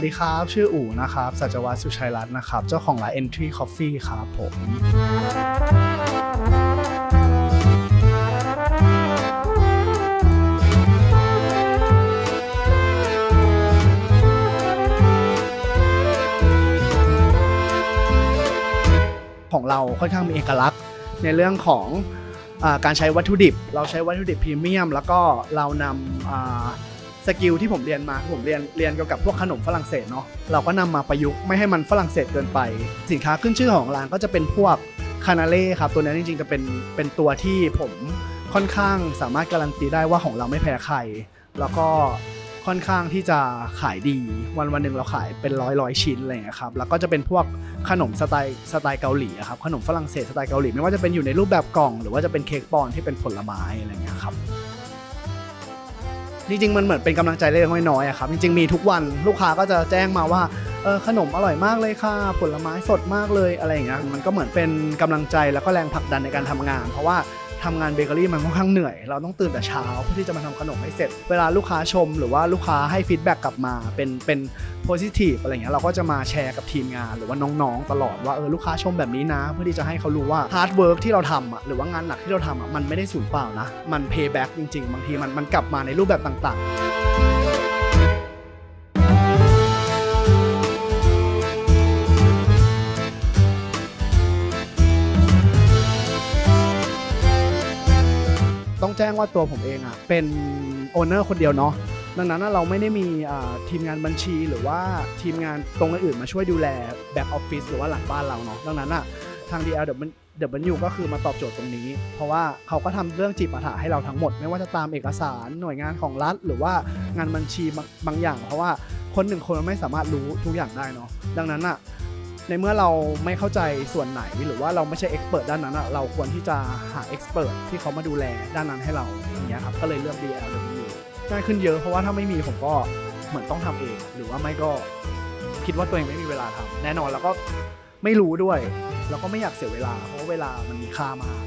วัสดีครับ ชื่ออู๋นะครับ สัจวัฒน์สุชัยรัตน์นะครับ เจ้าของร้าน Entry Coffee ครับผมของเราค่อนข้างมีเอกลักษณ์ในเรื่องของอการใช้วัตถุดิบ เราใช้วัตถุดิบพรีเมียม แล้วก็เรานำ สกิลที่ผมเรียนมาผมเรียนเรียนเกี่ยวกับพวกขนมฝรั่งเศสเนาะเราก็นำมาประยุกต์ไม่ให้มันฝรั่งเศสเกินไป สินค้าขึ้นชื่อของร้านก็จะเป็นพวกคานาเล่ครับตัวนี้จริงๆจะเป็นเป็นตัวที่ผมค่อนข้างสามารถการันตีได้ว่าของเราไม่แพ้ใคร แล้วก็ค่อนข้างที่จะขายดีวันวันหนึ่งเราขายเป็นร้อยร้อยชิ้นอะไรอย่างเงี้ยครับแล้วก็จะเป็นพวกขนมสไตล์สไตล์เกาหลีครับขนมฝรั่งเศสสไตล์เกาหลีไม่ว่าจะเป็นอยู่ในรูปแบบกล่อง หรือว่าจะเป็นเค้กปอนที่เป็นผลไม้อะไรอย่างเงี้ยครับ จริงๆมันเหมือนเป็นกำลังใจเล็กๆน้อยๆอะครับจริงๆมีทุกวันลูกค้าก็จะแจ้งมาว่าเออขนมอร่อยมากเลยค่ะ ผลไม้สดมากเลยอะไรอย่างเงี้ยมันก็เหมือนเป็นกำลังใจแล้วก็แรงผลักดันในการทำงาน เพราะว่าทำงานเบเกอรี่มันค่อนข้างเหนื่อย เราต้องตื่นแต่เช้าเพื่อที่จะมาทำขนมให้เสร็จ เวลาลูกค้าชม หรือว่าลูกค้าให้ฟีดแบ็กกลับมาเป็นเป็นโพซิทีฟอะไรเงี้ยเราก็จะมาแชร์กับทีมงานหรือว่าน้องๆ ตลอดว่าเออลูกค้าชมแบบนี้นะ เพื่อที่จะให้เขารู้ว่าฮาร์ดเวิร์กที่เราทำอะหรือว่างานหนักที่เราทำอะมันไม่ได้สูญเปล่านะ มันเพย์แบ็กจริง ๆ บางทีมันมันกลับมาในรูปแบบต่าง ๆ แจ้งว่าตัวผมเองอะเป็นโอนเนอร์คนเดียวเนาะดังนั้นเราไม่ได้มีทีมงานบัญชีหรือว่าทีมงานตรงอื่นมาช่วยดูแลแบ็กออฟฟิศหรือว่าหลังบ้านเราเนาะดังนั้นอะทาง DL เดี๋ยวมันเดี๋ยวมันอยู่ก็คือมาตอบโจทย์ตรงนี้ เพราะว่าเขาก็ทำเรื่องจีบปัญหาให้เราทั้งหมด ไม่ว่าจะตามเอกสารหน่วยงานของรัฐ หรือว่างานบัญชีบางอย่าง เพราะว่าคนหนึ่งคนมันไม่สามารถรู้ทุกอย่างได้เนาะดังนั้นอะ ในเมื่อเราไม่เข้าใจส่วนไหนหรือว่าเราไม่ใช่เอ็กซ์เพรสด้านนั้นอะเราควรที่จะหาเอ็กซ์เพรสที่เขามาดูแลด้านนั้นให้เราอย่างเงี้ยครับก็เลยเลือก BLW ง่ายขึ้นเยอะเพราะว่าถ้าไม่มีผมก็เหมือนต้องทำเอง หรือว่าไม่ก็คิดว่าตัวเองไม่มีเวลาทำแน่นอนแล้วก็ไม่รู้ด้วย แล้วก็ไม่อยากเสียเวลา เพราะเวลามันมีค่ามาก